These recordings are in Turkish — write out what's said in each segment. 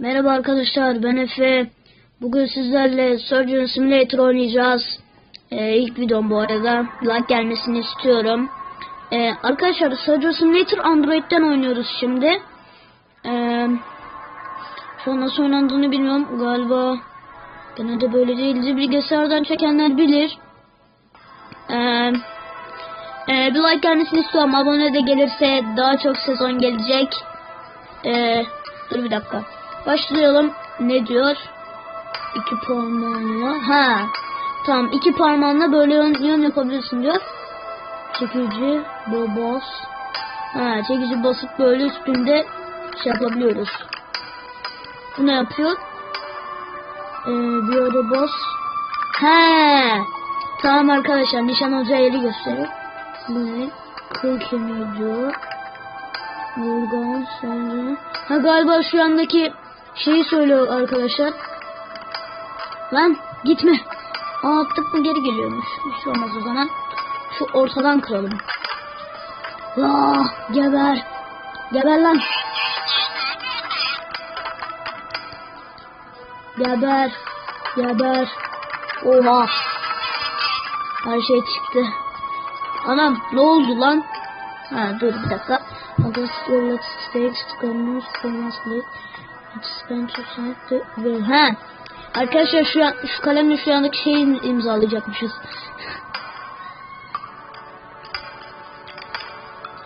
Merhaba arkadaşlar ben Efe. Bugün sizlerle Surgeon Simulator oynayacağız. Ee, ilk videom bu arada. Like gelmesini istiyorum. Ee, arkadaşlar Surgeon Simulator Android'den oynuyoruz şimdi. Ee, şu an nasıl oynandığını bilmiyorum. Galiba gene de böyle değildi. Bilgisayardan çekenler bilir. Ee, e, bir like gelmesini istiyorum. Abone de gelirse daha çok sezon gelecek. Ee, dur bir dakika. Başlayalım. Ne diyor? İki parmağınla. Ha. Tamam. iki parmağınla böyle yön, yön yapabilirsin diyor. Çekici, bas. Ha, çekici basıp böyle üstünde şey yapabiliyoruz. Bu ne yapıyor? Ee, bir ara bas. He. Tamam arkadaşlar nişan olacağı yeri gösteriyor. Ne? Kıl kemiği diyor. Vurgan sonra. Ha galiba şu andaki şeyi söylüyor arkadaşlar. Lan gitme. Aa attık mı geri geliyormuş. Bir şey olmaz o zaman. Şu ortadan kıralım. Vah geber. Geber lan. Geber. Geber. Oha. Her şey çıktı. Anam ne oldu lan? Ha dur bir dakika. Let's stakes gunner famously spent to site the Ha. Arkadaşlar şu an şu kalemle şu andaki şeyi imzalayacakmışız.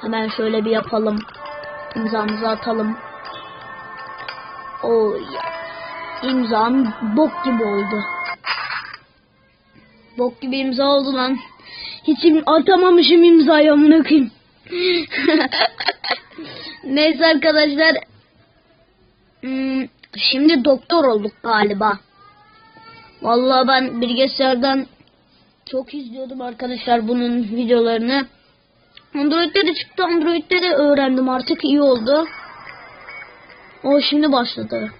Hemen şöyle bir yapalım. İmzamızı atalım. Oh yes. İmzam bok gibi oldu. Bok gibi imza oldu lan. Hiç im atamamışım imzayı amına koyayım. Neyse arkadaşlar. Hmm, şimdi doktor olduk galiba. Vallahi ben bilgisayardan çok izliyordum arkadaşlar bunun videolarını. Android'de de çıktı. Android'de de öğrendim artık iyi oldu. O şimdi başladı.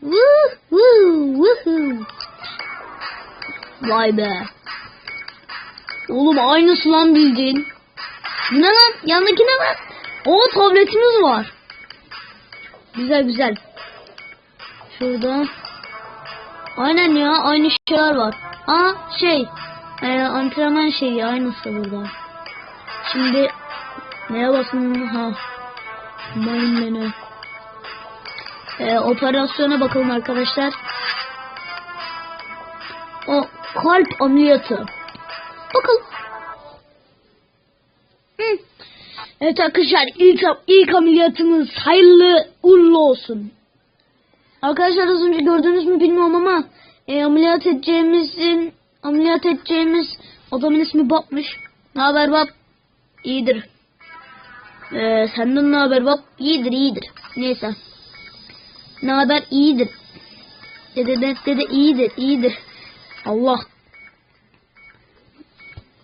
Woo. Vay be. Oğlum aynısı lan bildiğin. Ne lan? Yandaki ne lan? O tabletimiz var. Güzel güzel. Şurada. Aynen ya aynı şeyler var. Aa şey. E, antrenman şeyi aynısı burada. Şimdi neye basın? Ha. Main menü. E, operasyona bakalım arkadaşlar. O kalp ameliyatı. Evet arkadaşlar ilk, ilk ameliyatımız hayırlı uğurlu olsun. Arkadaşlar az önce gördünüz mü bilmiyorum ama e, ameliyat edeceğimizin ameliyat edeceğimiz adamın ismi Bab'mış. Ne haber Bab? İyidir. Ee, senden ne haber Bab? İyidir iyidir. Neyse. Ne haber? İyidir. Dede dede dede iyidir iyidir. Allah.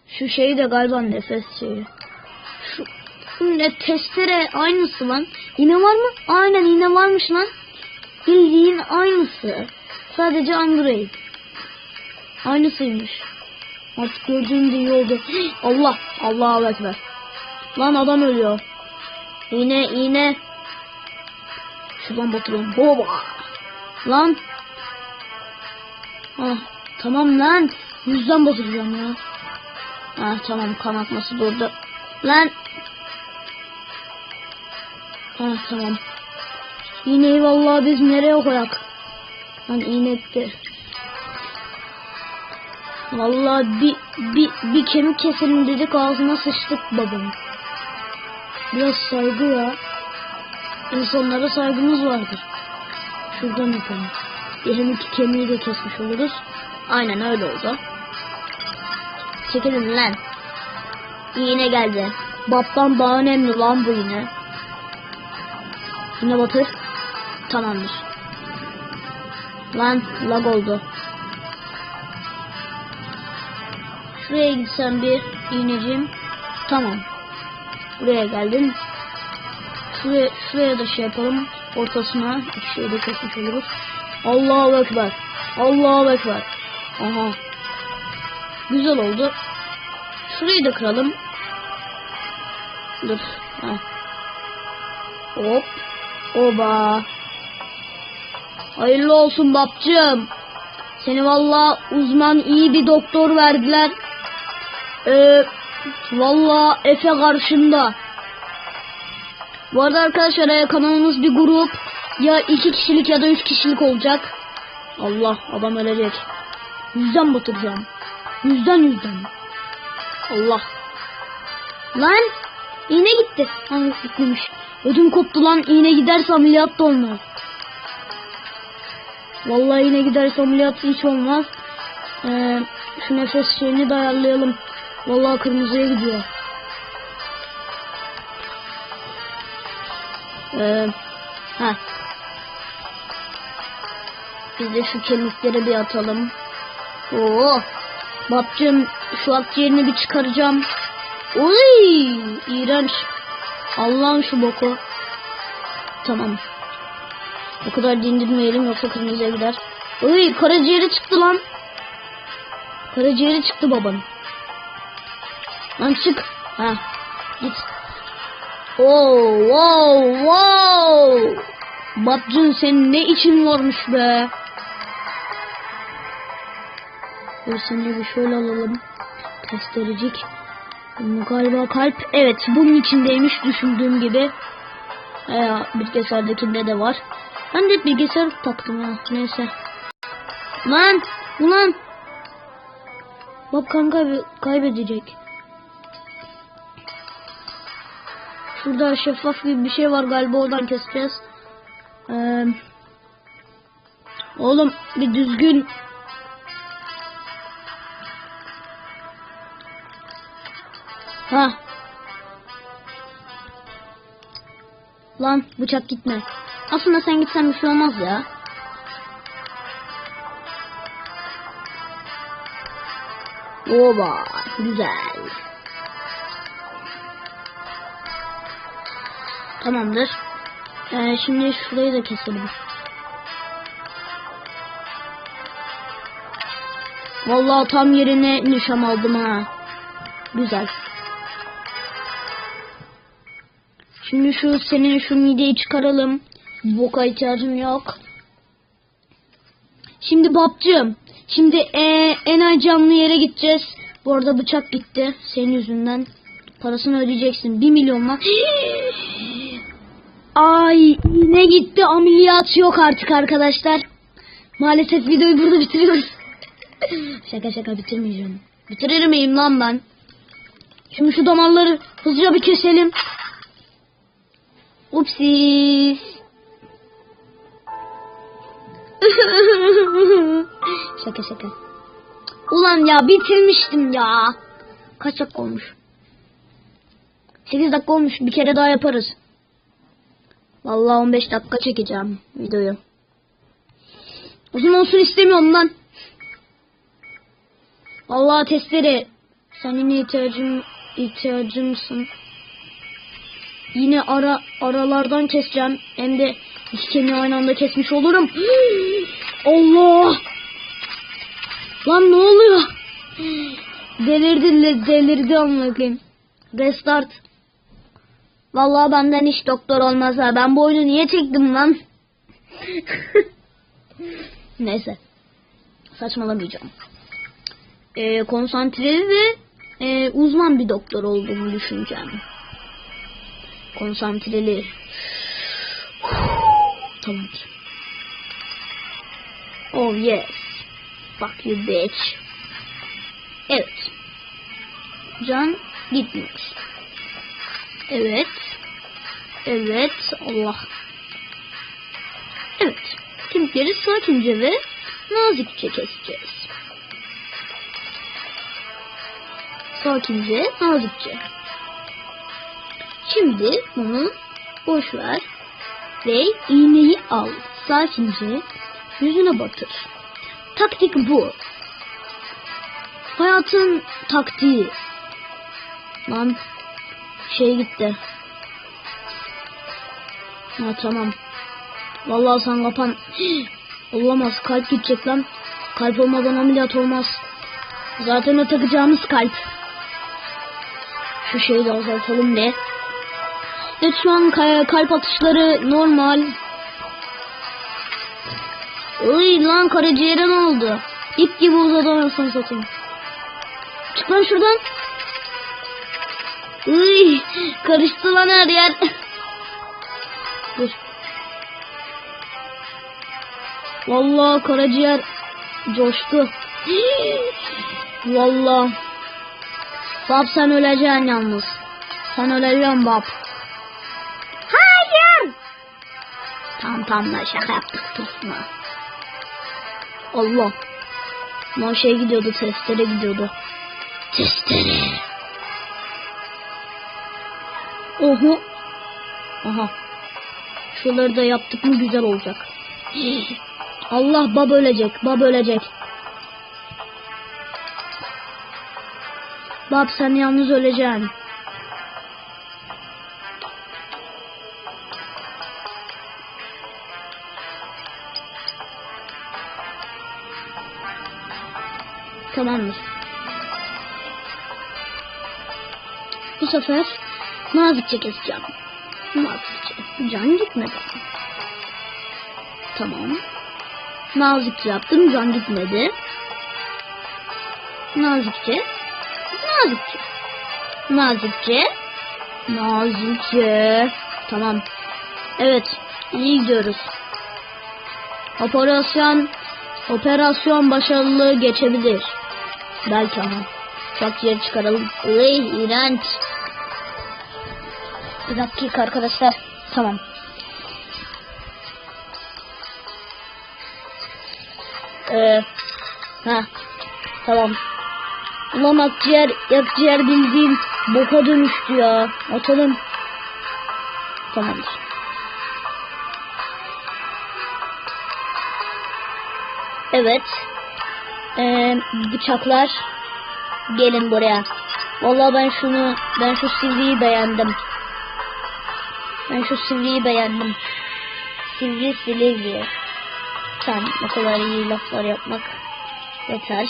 Şu şey de galiba nefes şeyi. Ne testere aynısı lan. İğne var mı? Aynen iğne varmış lan. Bildiğin aynısı. Sadece Android. Aynısıymış. Artık gördüğümde iyi oldu. Allah. Allah'a ekber. Lan adam ölüyor. İğne iğne. Şuradan batırıyorum. Baba. Lan. Ah, tamam lan. Yüzden batıracağım ya. Ah tamam kan akması durdu. Lan. Ah tamam. İğneyi vallahi biz nereye koyak? Lan iğne. Vallahi bir, bir, bir kemik keselim dedik ağzına sıçtık babam. Biraz saygı ya. İnsanlara saygımız vardır. Şuradan yapalım. Bir hem iki kemiği de kesmiş oluruz. Aynen öyle oldu. Çekilin lan. İğne geldi. Babdan daha önemli lan bu iğne. Yine batır. Tamamdır. Lan lag oldu. Şuraya gitsem bir iğneciğim. Tamam. Buraya geldim. Şuraya, şuraya da şey yapalım. Ortasına şeyi de kesmiş oluruz. Allahu Ekber. Allahu Ekber. Aha. Güzel oldu. Şurayı da kıralım. Dur. Heh. Hop. Oba. Hayırlı olsun babcığım. Seni valla uzman iyi bir doktor verdiler. Ee, valla Efe karşında. Bu arada arkadaşlar kanalımız bir grup. Ya iki kişilik ya da üç kişilik olacak. Allah adam ölecek. Yüzden batıracağım. Yüzden yüzden. Allah. Lan iğne gitti. Hangi gitmemiş. Ödüm koptu lan iğne giderse ameliyat da olmaz. Vallahi iğne giderse ameliyat hiç olmaz. Ee, şu nefes şeyini de ayarlayalım. Vallahi kırmızıya gidiyor. Ee, ha. Biz de şu kemikleri bir atalım. Oo. Babcığım şu akciğerini bir çıkaracağım. Oy! iğrenç. Allah'ın şu boku. Tamam. O kadar dindirmeyelim yoksa kırmızıya gider. Oy karaciğeri çıktı lan. Karaciğeri çıktı babanın. Lan çık. Ha. Git. Oo, wow, wow. Babcığım senin ne için varmış be. Dur seni bir şöyle alalım. Testerecik. Galiba kalp. Evet bunun içindeymiş düşündüğüm gibi. Ee, bilgisayardakinde de var. Ben de bilgisayar taktım ha. Neyse. Lan! Ulan! Bak kanka kaybedecek. Şurada şeffaf gibi bir şey var galiba oradan keseceğiz. Ee, oğlum bir düzgün Ha. Lan bıçak gitme. Aslında sen gitsen bir şey olmaz ya. Oba güzel. Tamamdır. Ee, şimdi şurayı da keselim. Vallahi tam yerine nişan aldım ha. Güzel. Şimdi şu senin şu mideyi çıkaralım. Boka ihtiyacım yok. Şimdi babcığım. Şimdi ee, en canlı yere gideceğiz. Bu arada bıçak gitti. Senin yüzünden. Parasını ödeyeceksin. Bir milyon var. Ay ne gitti ameliyat yok artık arkadaşlar. Maalesef videoyu burada bitiriyoruz. şaka şaka bitirmeyeceğim. Bitirir miyim lan ben? Şimdi şu damarları hızlıca bir keselim. Upsis. şaka şaka. Ulan ya bitirmiştim ya. Kaç dakika olmuş? 8 dakika olmuş. Bir kere daha yaparız. Vallahi 15 dakika çekeceğim videoyu. Uzun olsun istemiyorum lan. Vallahi testere. Senin ihtiyacım ihtiyacımsın. Yine ara aralardan keseceğim. Hem de iki kemiği aynı anda kesmiş olurum. Allah! Lan ne oluyor? Delirdi, delirdi amına koyayım. Restart. Vallahi benden hiç doktor olmaz ha. Ben bu oyunu niye çektim lan? Neyse. Saçmalamayacağım. Ee, konsantreli ve e, uzman bir doktor olduğumu düşüneceğim. Konsantreli. Tamamdır. Oh yes. Fuck you bitch. Evet. Can gitmiş. Evet. Evet. Allah. Evet. Kemikleri sakince ve nazikçe keseceğiz. Sakince, nazikçe. Şimdi bunu boş ver ve iğneyi al. Sakince yüzüne batır. Taktik bu. Hayatın taktiği. Lan şey gitti. Ha tamam. Vallahi sen kapan. Olamaz kalp gidecek lan. Kalp olmadan ameliyat olmaz. Zaten o takacağımız kalp. Şu şeyi de azaltalım de. Evet şu an kalp atışları normal. Iy lan karaciğere ne oldu? İp gibi anasını satayım. Çık lan şuradan. Iy karıştı lan her yer. Dur. Vallahi karaciğer coştu. Vallahi. Bab sen öleceksin yalnız. Sen öleceksin bab. Lan şaka yaptık tutma. Allah. Lan şey gidiyordu testere gidiyordu. Testere. Oha. Aha. Şuraları da yaptık mı güzel olacak. Allah bab ölecek. Bab ölecek. Bab sen yalnız öleceksin. Bu sefer nazikçe keseceğim. Nazikçe. Can gitmedi. Tamam. Nazikçe yaptım. Can gitmedi. Nazikçe. Nazikçe. Nazikçe. Nazikçe. Tamam. Evet. iyi gidiyoruz. Operasyon operasyon başarılı geçebilir. Belki ama. Çok yer çıkaralım. Iy, iğrenç. Bir dakika arkadaşlar. Tamam. Ee, ha, tamam. Ulan akciğer, akciğer bildiğin boka dönüştü ya. Atalım. Tamamdır. Evet. Ee, bıçaklar. Gelin buraya. Vallahi ben şunu, ben şu sivriyi beğendim. Ben şu sivriyi beğendim. Sivri silivri. Tamam, o kadar iyi laflar yapmak yeter.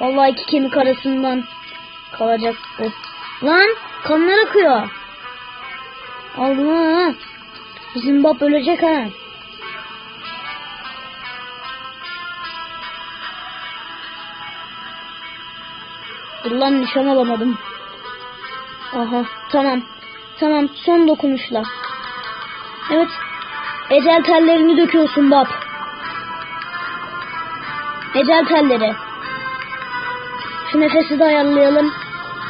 Vallahi iki kemik arasından kalacak bu. Lan kanlar akıyor. Allah. Bizim bab ölecek ha. Dur lan nişan alamadım. Aha tamam. Tamam son dokunuşla. Evet. Ecel tellerini döküyorsun bab. Ecel telleri. Şu nefesi de ayarlayalım.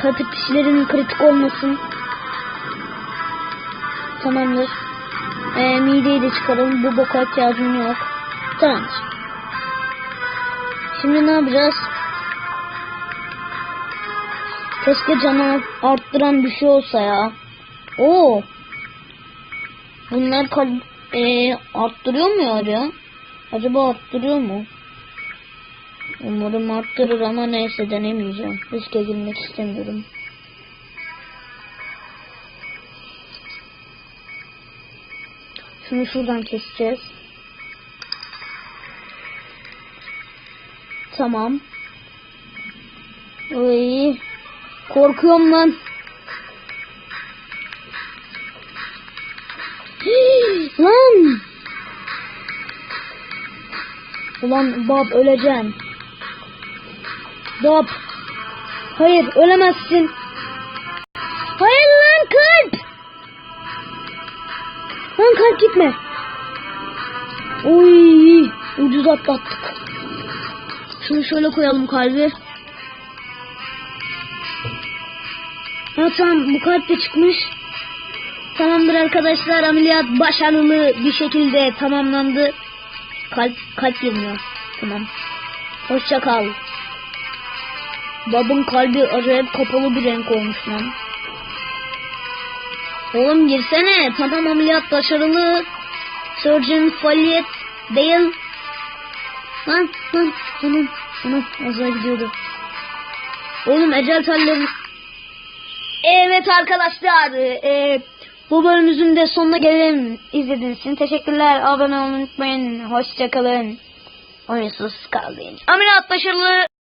Kalp dişlerin kritik olmasın. Tamamdır. Ee, mideyi de çıkaralım. Bu boka ihtiyacım yok. Tamamdır. Şimdi ne yapacağız? Keşke canı arttıran bir şey olsa ya. Oo. Bunlar ee, arttırıyor mu ya? ya? Acaba arttırıyor mu? Umarım arttırır ama neyse denemeyeceğim. Riske girmek istemiyorum. Şunu şuradan keseceğiz. Tamam. Ay, korkuyorum lan. Ulan Bob öleceksin. Bob. Hayır ölemezsin. Hayır lan kalp. Lan kalp gitme. Oy ucuz atlattık. Şunu şöyle koyalım kalbi. Ha tamam bu kalp de çıkmış. Tamamdır arkadaşlar ameliyat başarılı bir şekilde tamamlandı. Kalp kalp girmiyor. Tamam. Hoşça kal. Babın kalbi acayip kapalı bir renk olmuş lan. Oğlum girsene. Tamam ameliyat başarılı. Surgeon faaliyet değil. Lan lan tamam. Tamam az daha gidiyordu. Oğlum ecel telleri. Evet arkadaşlar. E, bu bölümümüzün de sonuna gelelim. İzlediğiniz için teşekkürler. Abone olmayı unutmayın. Hoşçakalın. Oyunsuz kaldın. Ameliyat başarılı.